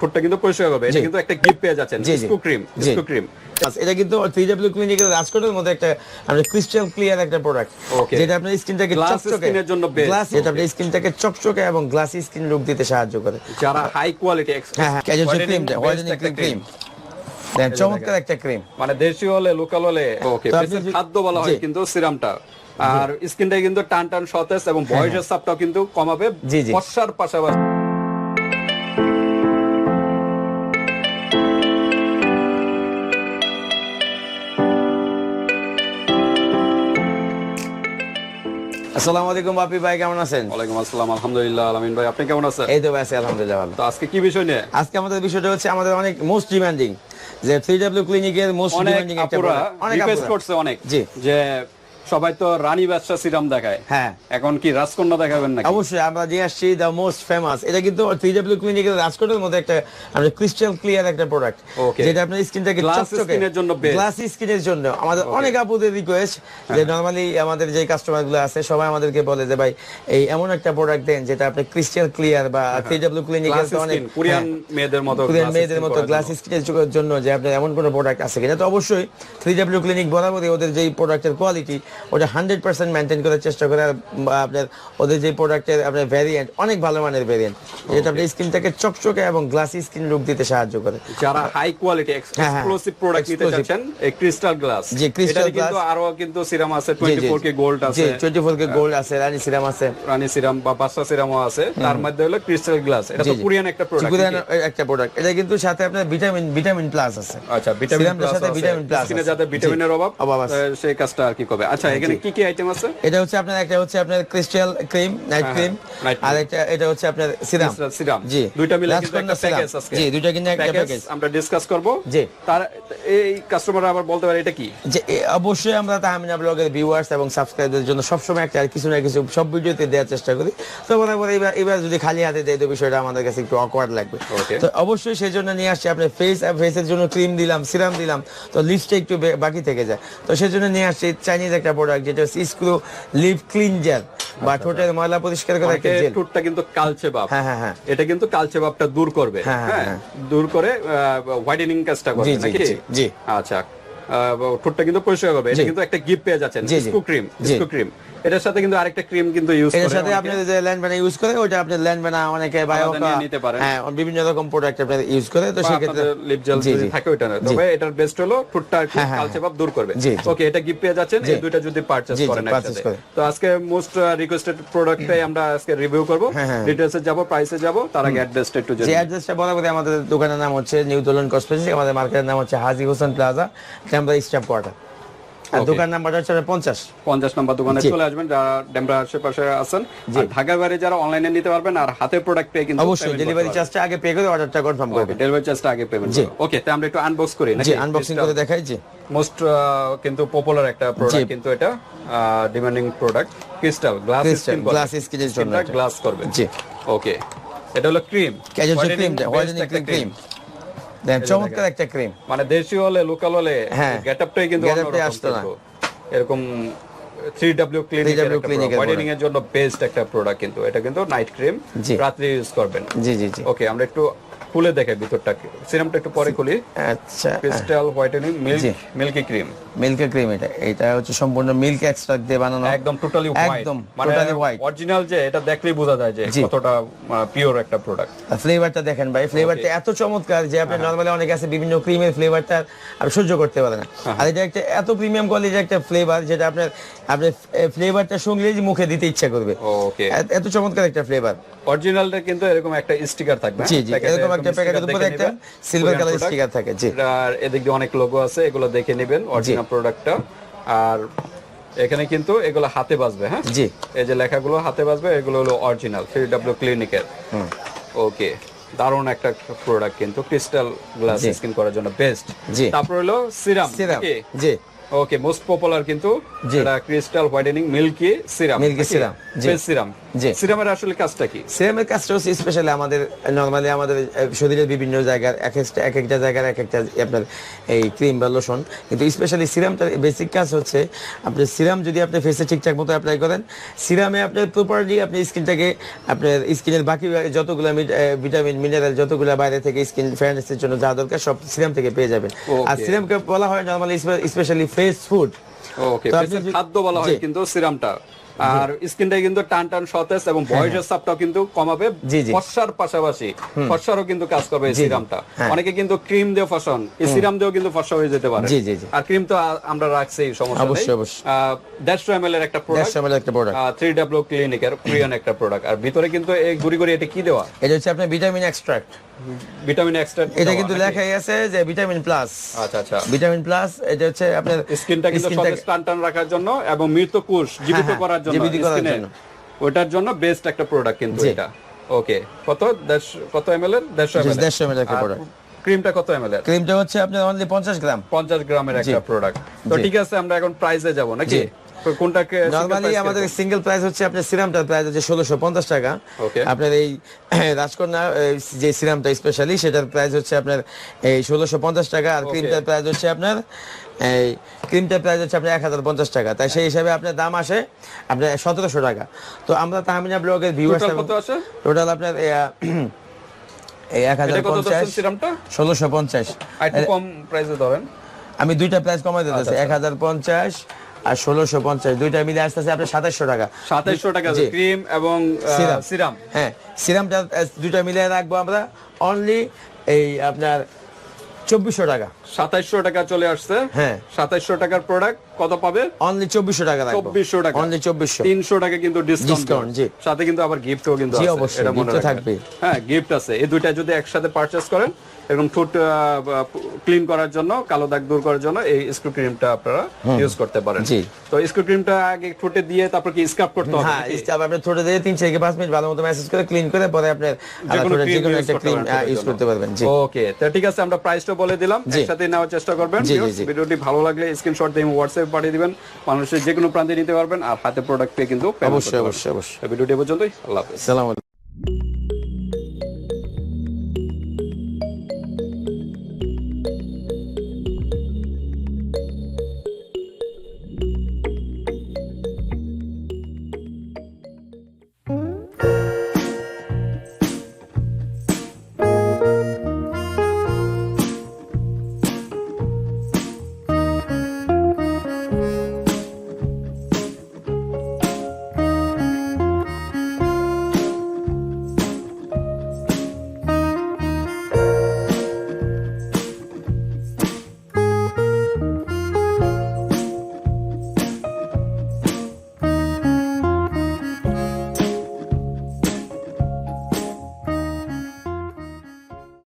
ঠোঁটটা কিন্তু পরিষ্কার হবে এটা কিন্তু একটা গিফট পেয়ে যাচ্ছেন জি। ক্রিম জি। ক্রিম এটা কিন্তু থ্রি ডাব্লিউ ক্লিনিকের রাজকোটের মধ্যে একটা আপনার ক্রিস্টাল ক্লিয়ার একটা প্রোডাক্ট. যেটা আপনার স্কিনটাকে চকচকে skin জন্য. Glass Okay. আপনার স্কিনটাকে চকচকে এবং গ্লাসি স্কিন লুক দিতে সাহায্য করে যারা হাই কোয়ালিটি হ্যাঁ হ্যাঁ casual cream whitening cream then চমৎকার একটা ক্রিম মানে দেশি হলে লোকাল হলে ওকে যদি- খাদ্য বলা হয়। কিন্তু সিরামটা আর স্কিনটা কিন্তু টান টান সতেজ এবং বয়সের চাপটাও কিন্তু কমাবে হ্যাঁ। বর্ষার পাশাপাশি আসসালামু আলাইকুম বাপি ভাই কেমন আছেন? ওয়ালাইকুম আসসালাম আলহামদুলিল্লাহ আলামিন ভাই আপনি কেমন আছেন? এই তো ভাই আছি আলহামদুলিল্লাহ ভালো। তো আজকে কি বিষয় নিয়ে? আজকে আমাদের বিষয়টা হচ্ছে আমাদের অনেক মোস্ট ডিমান্ডিং যে থ্রি ডাব্লিউ ক্লিনিকের মোস্ট ডিমান্ডিং একটা অনেক রিকোয়েস্ট করছে অনেক জি। যে সবাই তো রানী ব্যবসা সিরাম দেখায়। হ্যাঁ। এখন কি রাজকন্যা দেখাবেন নাকি? অবশ্যই আমরা নিয়ে আসছি দ্য মোস্ট ফেমাস এটা কিন্তু থ্রি ডাব্লিউ ক্লিনিকের রাজকোটের মধ্যে একটা আমরা ক্রিস্টাল ক্লিয়ার একটা প্রোডাক্ট যেটা আপনার স্কিনটাকে এর জন্য. গ্লাস স্কিনের জন্য। আমাদের অনেক আপুদের রিকোয়েস্ট যে নরমালি আমাদের যে কাস্টমারগুলো আছে সবাই আমাদেরকে বলে যে ভাই এই এমন একটা প্রোডাক্ট দেন যেটা আপনি ক্রিস্টাল ক্লিয়ার বা থ্রি ডাব্লিউ ক্লিনিকের গ্লাস অনেক কোরিয়ান হ্যাঁ। মেয়েদের মতো কোরিয়ান মেয়েদের মতো গ্লাস। স্কিনের জন্য। যে আপনার এমন কোনো প্রোডাক্ট আছে কিনা। তো অবশ্যই থ্রি ডাব্লিউ ক্লিনিক বরাবরই ওদের যেই প্রোডাক্টের কোয়ালিটি ওটা হান্ড্রেড পার্সেন্ট মেনটেন করার চেষ্টা করে আপনার ওদের যে প্রোডাক্টের আপনার ভ্যারিয়েন্ট অনেক ভালো মানের ভ্যারিয়েন্ট যেটা আপনার স্কিনটাকে চকচকে এবং গ্লাসি স্কিন লুক দিতে সাহায্য করে। যারা হাই কোয়ালিটি। এক্সক্লুসিভ প্রোডাক্ট নিতে চাচ্ছেন এই ক্রিস্টাল গ্লাস জি, crystal কিন্তু আরও কিন্তু সিরাম আছে জি, জি। 24 কে গোল্ড আছে। টোয়েন্টি ফোর কে গোল্ড আছে রানি সিরাম আছে। রানী সিরাম বা বাদশা সিরামও আছে তার মধ্যে হলো ক্রিস্টাল গ্লাস এটা তো কোরিয়ান একটা প্রোডাক্ট চিকুরিয়ান একটা প্রোডাক্ট এটা কিন্তু সাথে আপনার ভিটামিন ভিটামিন প্লাস আছে। আচ্ছা ভিটামিন প্লাস সাথে ভিটামিন প্লাস স্কিনে। যাতে ভিটামিনের অভাব অভাব আছে। সেই কাজটা আর কি করবে। আচ্ছা এখানে কি কি আইটেম আছে? এটা হচ্ছে আপনার একটা হচ্ছে আপনার ক্রিস্টাল ক্রিম নাইট ক্রিম আর একটা এটা হচ্ছে আপনার সিরাম serum। জি। দুইটা মিলে কিন্তু একটা প্যাকেজ। আজকে। জি দুইটা কিন্তু একটা প্যাকেজ আমরা ডিসকাস করব। জি। তার এই কাস্টমাররা আবার বলতে পারে এটা কি? যে অবশ্যই আমরা তাহমিনা ব্লগের ভিউয়ার্স এবং সাবস্ক্রাইবারদের জন্য সবসময় একটা আর কিছু না কিছু সব ভিডিওতে দেওয়ার চেষ্টা করি। তো বরাবর এবার এবার যদি খালি হাতে দেয় তো বিষয়টা আমাদের কাছে একটু অকওয়ার্ড লাগবে। তো অবশ্যই সেই জন্য নিয়ে আসছি আপনার ফেস ফেসের জন্য ক্রিম দিলাম সিরাম দিলাম। তো একটু বাকি থেকে যায়। তো সেই জন্য নিয়ে আসছি চাইনিজ একটা প্রোডাক্ট যেটা হচ্ছে স্ক্রু লিপ ক্লিনজার বা ঠোঁটের ময়লা পরিষ্কার করা একটা জেল ঠোঁটটা কিন্তু কালচে ভাব। হ্যাঁ, হ্যাঁ, হ্যাঁ। এটা কিন্তু কালচে ভাবটা দূর করবে। হ্যাঁ, হ্যাঁ, হ্যাঁ দূর করে হোয়াইটেনিং কাজটা করবে জি, জি। আচ্ছা। ঠোঁটটা কিন্তু পরিষ্কার হবে এটা কিন্তু একটা গিফট পেয়ে যাচ্ছেন। স্কু ক্রিম স্কু ক্রিম। এটার সাথে কিন্তু আরেকটা ক্রিম কিন্তু ইউজ করে এটার সাথে আপনি যে ল্যান্ড বানা ইউজ করে ওটা আপনি ল্যান্ড বানা অনেকে বায়োকা নিতে পারেন। হ্যাঁ বিভিন্ন রকম প্রোডাক্ট আপনি ইউজ করে তো বা সেক্ষেত্রে লিপ জেল যদি থাকে ওইটা না। তবে এটার বেস্ট হলো ঠোঁটটা একটু হ্যাঁ, হ্যাঁ, কালচে ভাব দূর করবে। ওকে এটা গিফট পেয়ে যাচ্ছেন। এই দুইটা যদি পারচেজ করেন একসাথে। তো আজকে মোস্ট রিকোয়েস্টেড প্রোডাক্টটাই আমরা আজকে রিভিউ করব। হ্যাঁ, হ্যাঁ। ডিটেইলসে যাব প্রাইসে যাব তার আগে অ্যাড্রেসটা একটু জানি যে। অ্যাড্রেসটা বরাবরই আমাদের দোকানের নাম হচ্ছে নিউ দোলন কসমেটিক আমাদের মার্কেটের নাম হচ্ছে হাজি হোসেন প্লাজা ক্যাম্বা স্টাফ কোয়ার্টার আর দোকান নাম্বারটা হচ্ছে পঞ্চাশ। পঞ্চাশ নম্বর দোকানে চলে আসবেন যারা ডেমরা আশেপাশে আছেন। ঢাকার বাইরে যারা অনলাইনে নিতে পারবেন আর হাতে প্রোডাক্ট পেয়ে কিন্তু অবশ্যই ডেলিভারি চার্জটা আগে পে করে অর্ডারটা কনফার্ম করবেন। ডেলিভারি চার্জটা আগে পেমেন্ট। ওকে তাই আমরা একটু আনবক্স করি জি আনবক্সিং করে দেখাই জি। মোস্ট কিন্তু পপুলার একটা প্রোডাক্ট কিন্তু এটা demanding product crystal glass skin skin এর জন্য। গ্লাস করবে জি। ওকে এটা হলো cream casual cream whitening cream চমৎকার একটা ক্রিম মানে দেশি হলে লোকাল হলে হ্যাঁ। গেটআপটাই কিন্তু Get up টাই অন্যরকম আসতো না। এরকম 3W ক্লিনিক 3W হোয়াইটেনিং এর জন্য বেস্ট একটা প্রোডাক্ট কিন্তু এটা কিন্তু নাইট ক্রিম জি। রাত্রে ইউজ করবেন জি জি জি ওকে আমরা একটু খুলে দেখাই ভিতরটা সিরামটা একটু পরে খুলি। আচ্ছা। Crystal whitening milk milky cream. Milky cream এটা। এটা হচ্ছে সম্পূর্ণ মিল্ক এক্সট্রাক্ট দিয়ে বানানো। একদম টোটালি হোয়াইট একদম টোটালি হোয়াইট অরিজিনাল যে এটা দেখলেই বোঝা যায় যে কতটা পিওর একটা প্রোডাক্ট ফ্লেভারটা দেখেন ভাই ফ্লেভারটা এত চমৎকার যে আপনি নরমালি অনেক আছে বিভিন্ন ক্রিমের ফ্লেভারটা আপনি সহ্য করতে পারেন না। হ্যাঁ। আর এটা একটা এত প্রিমিয়াম কোয়ালিটির একটা ফ্লেভার যেটা আপনার আপনি ফ্লেভারটা সঙ্গেই মুখে দিতে ইচ্ছা করবে। ওকে এত- এত চমৎকার একটা ফ্লেভার অরিজিনালটা কিন্তু এরকম একটা স্টিকার থাকবে জি, হ্যাঁ? জি, এরকম একটা প্যাকেটের উপরে একটা color product। sticker থাকে, জি। আর এদিক দিয়ে অনেক লোগো আছে এগুলো দেখে নেবেন অরিজিনাল প্রোডাক্টটা আর এখানে কিন্তু এগুলো হাতে বাজবে হ্যাঁ জি এই যে লেখাগুলো হাতে বাজবে এগুলো হলো অরিজিনাল থ্রি ডাব্লিউ ক্লিনিকের ওকে দারুণ একটা প্রোডাক্ট কিন্তু ক্রিস্টাল গ্লাস। স্কিন করার জন্য বেস্ট। তারপর হলো সিরাম সিরাম জি ওকে মোস্ট পপুলার কিন্তু ক্রিস্টাল হোয়াইটেনিং মিল্কি সিরাম জি। সিরাম জি। সিরামের আসলে কাজটা কি? সিরামের কাজটা হচ্ছে স্পেশালি আমাদের নর্মালি আমাদের শরীরের বিভিন্ন জায়গার এক একটা এক একটা জায়গার এক একটা আপনার এই ক্রিম বা লোশন কিন্তু স্পেশালি সিরামটার বেসিক কাজ হচ্ছে আপনি সিরাম যদি আপনি ফেসে ঠিকঠাক মতো অ্যাপ্লাই করেন সিরামে আপনার প্রপারলি আপনি স্কিনটাকে আপনার স্কিনের বাকি যতগুলো ভিটামিন মিনারেল যতগুলো বাইরে থেকে স্কিন ফেয়ারনেসের জন্য যা দরকার সব সিরাম থেকে পেয়ে যাবেন। আর. সিরামকে বলা হয় normally specially face food okay খাদ্য বলা হয়। কিন্তু সিরামটা। আর স্কিনটা কিন্তু টান টান সতেজ এবং বয়সের চাপটাও কিন্তু কমাবে। হ্যাঁ। ফর্সার পাশাপাশি ফর্সারও কিন্তু কাজ করবে এই। সিরামটা। হ্যাঁ। অনেকে কিন্তু ক্রিম দিয়ে ফসন এই সিরাম দিয়েও কিন্তু ফর্সা হয়ে যেতে পারে। আর ক্রিম তো আমরা রাখছি সমস্যা নেই। অবশ্যই, অবশ্যই। দেড়শো এম এর একটা প্রোডাক্ট ml একটা প্রোডাক্ট থ্রি ডাব্লিউ ক্লিনিকের কোরিয়ান একটা প্রোডাক্ট আর ভিতরে কিন্তু এই গুড়ি গুড়ি এটা কি দেওয়া? এটা হচ্ছে আপনার ভিটামিন এক্সট্রাক্ট ভিটামিন এক্সট্রা এটা কিন্তু লেখাই আছে যে ভিটামিন প্লাস। আচ্ছা আচ্ছা। ভিটামিন প্লাস এটা হচ্ছে আপনার স্কিনটা কিন্তু সতেজ টান টান রাখার জন্য এবং মৃত কোষ জীবিত হ্যাঁ, করার জন্য জীবিত করার জন্য। ওটার জন্য বেস্ট একটা প্রোডাক্ট কিন্তু এটা। ওকে কত? কত এম এল এর? দেড়শো এম এল 150 ml একটা product। ক্রিমটা কত এম এল এর? ক্রিমটা হচ্ছে আপনার অনলি পঞ্চাশ গ্রাম। পঞ্চাশ গ্রামের একটা প্রোডাক্ট তো ঠিক আছে আমরা এখন প্রাইসে যাব নাকি? কোনটাকে নর্মালি আমাদের সিঙ্গেল প্রাইস হচ্ছে আপনার সিরামটার প্রাইস হচ্ছে ষোলোশো পঞ্চাশ টাকা। আপনার এই রাজকন্যা যে সিরামটা স্পেশালি সেটার প্রাইস হচ্ছে আপনার এই ষোলোশো পঞ্চাশ টাকা আর ক্রিমটার প্রাইস হচ্ছে আপনার এই ক্রিমটার প্রাইস হচ্ছে আপনার এক হাজার পঞ্চাশ টাকা। তাই সেই হিসাবে আপনার দাম আসে আপনার সতেরোশো টাকা। তো আমরা তাহমিনা ব্লগের ভিউয়ার্স টোটাল আপনার এই, এক হাজার পঞ্চাশ ষোলোশো পঞ্চাশ। কম প্রাইসে ধরেন। আমি দুইটা প্রাইস কমাই দিতেছি আচ্ছা, এক হাজার পঞ্চাশ আর ষোলোশো পঞ্চাশ দুইটা মিলে আসতেছে আপনার সাতাশশো টাকা। সাতাশশো টাকা ক্রিম এবং সিরাম। সিরাম। হ্যাঁ সিরামটা দুইটা মিলে রাখব আমরা। অনলি এই আপনার চব্বিশশো টাকা। সাতাইশশো টাকা চলে আসছে। হ্যাঁ। সাতাইশশো টাকার প্রোডাক্ট কত পাবে? অনলি চব্বিশশো টাকা চব্বিশশো টাকা। অনলি চব্বিশশো। তিনশো টাকা কিন্তু ডিসকাউন্ট জি। সাথে কিন্তু আবার গিফটও কিন্তু জি, আছে অবশ্যই, এটা মনে gift তো রাখবেন। থাকবেই। হ্যাঁ গিফট আছে। এই দুইটা যদি একসাথে পারচেজ করেন এরকম ঠোঁট ক্লিন করার জন্য কালো দাগ দূর করার জন্য এই স্ক্রু ক্রিমটা আপনারা ইউজ করতে পারেন। তো স্ক্রু ক্রিমটা আগে ঠোঁটে দিয়ে তারপর কি স্ক্রাব করতে হবে হ্যাঁ ঠোঁটে দিয়ে থেকে পাঁচ মিনিট ভালো মতো ম্যাসেজ করে ক্লিন করে পরে একটা ক্রিম ইউজ করতে পারবেন জি। ওকে তো ঠিক আছে আমরা প্রাইসটা বলে দিলাম। একসাথে নেওয়ার চেষ্টা করবেন। ভিডিওটি ভালো লাগলে স্ক্রিনশট দিয়ে হোয়াটসঅ্যাপে পাঠিয়ে দিবেন। মানুষের যে কোনো প্রান্তে নিতে পারবেন আর হাতে প্রোডাক্ট পেয়ে কিন্তু অবশ্যই অবশ্যই অবশ্যই। ভিডিওটি পর্যন্তই আল্লাহ হাফেজ।